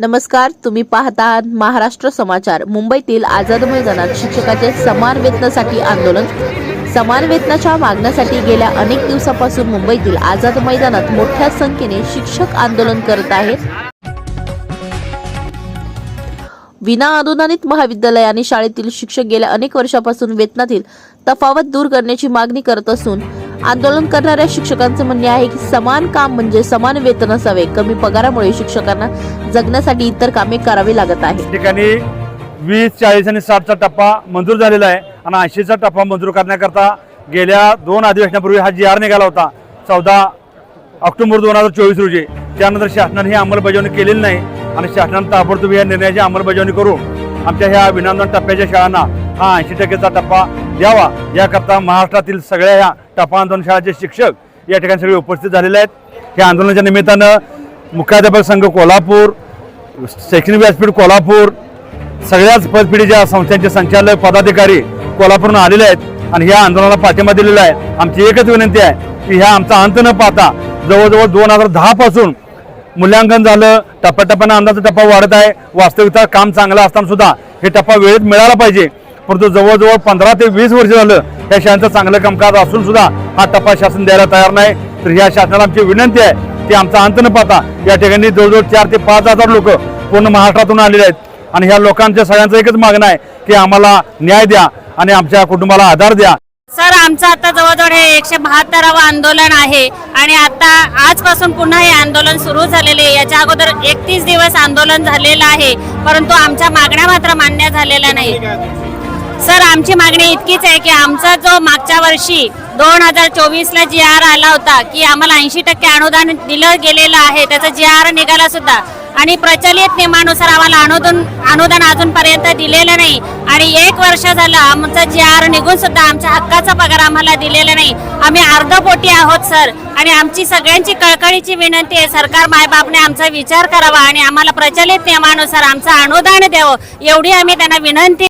नमस्कार तुम्ही पाहत आहात महाराष्ट्र समाचार. मुंबईतील आझाद मैदानात शिक्षकाचे समान वेतनासाठी आंदोलन. समान वेतनाच्या मागण्यासाठी गेल्या अनेक दिवसापासून मुंबईतील आझाद मैदानात मोठ्या संख्येने शिक्षक आंदोलन करत आहेत. विना अनुदानित महाविद्यालय आणि शाळेतील शिक्षक गेल्या अनेक वर्षापासून वेतनातील तफावत दूर करण्याची मागणी करत असून आंदोलन करणाऱ्या शिक्षकांचे म्हणणे आहे की समान काम म्हणजे समान वेतन असावे. कमी पगारामुळे शिक्षकांना जगण्यासाठी इतर कामे करावी लागत आहे ठिकाणी वीस चाळीस आणि साठचा टप्पा मंजूर झालेला आहे आणि ऐंशीचा टप्पा मंजूर करण्याकरता गेल्या दोन अधिवेशनापूर्वी हा जी आर निघाला होता. चौदा ऑक्टोबर दोन हजार चोवीस रोजी. त्यानंतर शासनाने ही अंमलबजावणी केलेली नाही आणि शासनाने ताबडतोब या निर्णयाची अंमलबजावणी करून आमच्या ह्या विनांदन टप्प्याच्या शाळांना हा ऐंशी टक्केचा टप्पा द्यावा याकरता महाराष्ट्रातील सगळ्या ह्या टपा आंदोलन शाळाचे शिक्षक या ठिकाणी सगळे उपस्थित झालेले आहेत. या आंदोलनाच्या निमित्तानं मुख्याध्यापक संघ कोल्हापूर शैक्षणिक व्यासपीठ कोल्हापूर सगळ्याच पदपिढीच्या संस्थांचे संचालक पदाधिकारी कोल्हापूरहून आलेले आहेत आणि ह्या आंदोलनाला पाठिंबा दिलेला आहे. आमची एकच विनंती आहे की ह्या आमचा अंत न पाहता जवळजवळ दोन हजार दहापासून मूल्यांकन झालं टप्प्याटप्प्यानं अंदाजा टप्पा वाढत आहे. वास्तविकता काम चांगलं असताना सुद्धा हे टप्पा वेळेत मिळाला पाहिजे. परंतु जवळजवळ पंधरा ते वीस वर्ष झालं या शाळेचं चांगलं कामकाज असून सुद्धा हा तपास शासन द्यायला तयार नाही. तर या शासनाला आमची विनंती आहे की आमचा अंत न पाहता या ठिकाणी जवळजवळ चार ते पाच हजार लोक पूर्ण महाराष्ट्रातून आलेले आहेत. आणि ह्या लोकांच्या सगळ्यांचं एकच मागणं आहे की आम्हाला न्याय द्या आणि आमच्या कुटुंबाला आधार द्या. सर आमचं आता जवळजवळ हे एकशे बहात्तरावं आंदोलन आहे आणि आता आजपासून पुन्हा हे आंदोलन सुरू झालेले आहे. याच्या अगोदर एकतीस दिवस आंदोलन झालेलं आहे परंतु आमच्या मागण्या मात्र मान्य झालेल्या नाही. सर आमची मागणी इतकीच आहे की आमचा जो मागच्या वर्षी दोन हजार चोवीसला जी आर आला होता की आम्हाला ऐंशी टक्के अनुदान दिलं गेलेलं आहे त्याचा जी आर निघाला सुद्धा. आणि प्रचलित नियमानुसार आम्हाला अनुदान अनुदान अजूनपर्यंत दिलेलं नाही. आणि एक वर्ष झालं आमचा जी आर निघून सुद्धा आमच्या हक्काचा पगार आम्हाला दिलेला नाही. आम्ही अर्धपोटी आहोत सर. आणि आमची सगळ्यांची कळकळीची विनंती आहे सरकार मायबापने आमचा विचार करावा आणि आम्हाला प्रचलित नियमानुसार आमचं अनुदान द्यावं एवढी आम्ही त्यांना विनंती